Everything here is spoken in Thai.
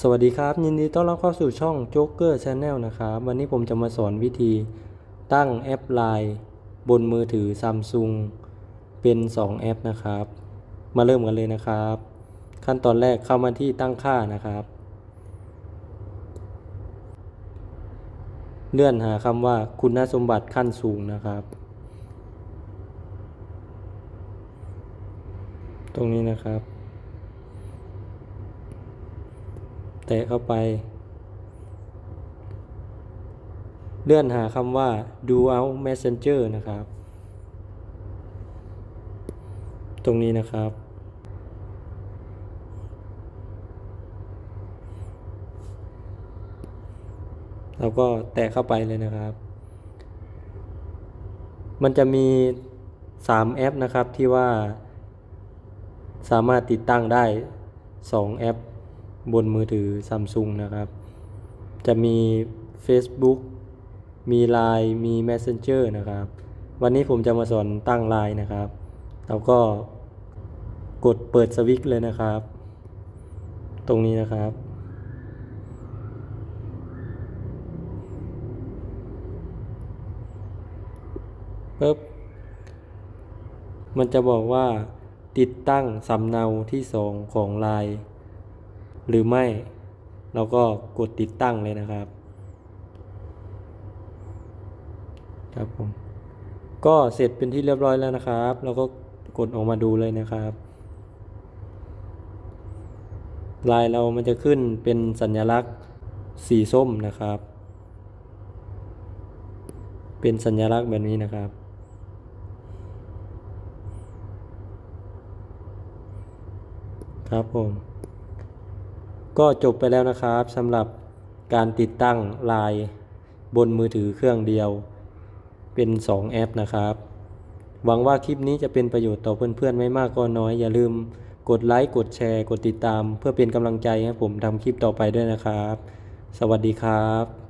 สวัสดีครับ ยินดีต้อนรับเข้าสู่ช่อง Joker Channel นะครับวันนี้ผมจะมาสอนวิธีตั้งแอป Line บนมือถือ Samsung เป็น 2 แอปนะครับ มาเริ่มกันเลยนะครับ ขั้นตอนแรกเข้ามาที่ตั้งค่านะครับ เลื่อนหาคำว่าคุณสมบัติขั้นสูงนะครับ ตรงนี้นะครับ แตะเข้าไป เลื่อนหาคำว่า Dual Messenger นะครับ ตรงนี้นะครับ แล้วก็แตะเข้าไปเลยนะครับ มันจะมี 3 แอปนะครับที่ว่าสามารถติดตั้งได้ 2 แอป บนมือถือ Samsung นะครับ จะมี Facebook มี Line มี Messenger นะครับ วันนี้ผมจะมาสอนตั้ง Line นะครับแล้วก็กดเปิดสวิตช์เลยนะครับ ตรงนี้นะครับ ปึ๊บ มันจะบอกว่าติดตั้งสำเนาที่สองของ Line หรือไม่ เราก็กดติดตั้งเลยนะครับครับผมก็เสร็จเป็นที่เรียบร้อยแล้วนะครับ เราก็กดออกมาดูเลยนะครับ ลายเรามันจะขึ้นเป็นสัญลักษณ์สีส้มนะครับ เป็นสัญลักษณ์แบบนี้นะครับ ครับผม ก็จบไปแล้วนะครับสำหรับการติดตั้งลายบนมือถือเครื่องเดียว เป็น 2 แอปนะครับ หวังว่าคลิปนี้จะเป็นประโยชน์ต่อเพื่อนๆ ไม่มากก็น้อย อย่าลืมกดไลค์ กดแชร์ กดติดตาม เพื่อเป็นกำลังใจให้ผมทำคลิปต่อไปด้วยนะครับ สวัสดีครับ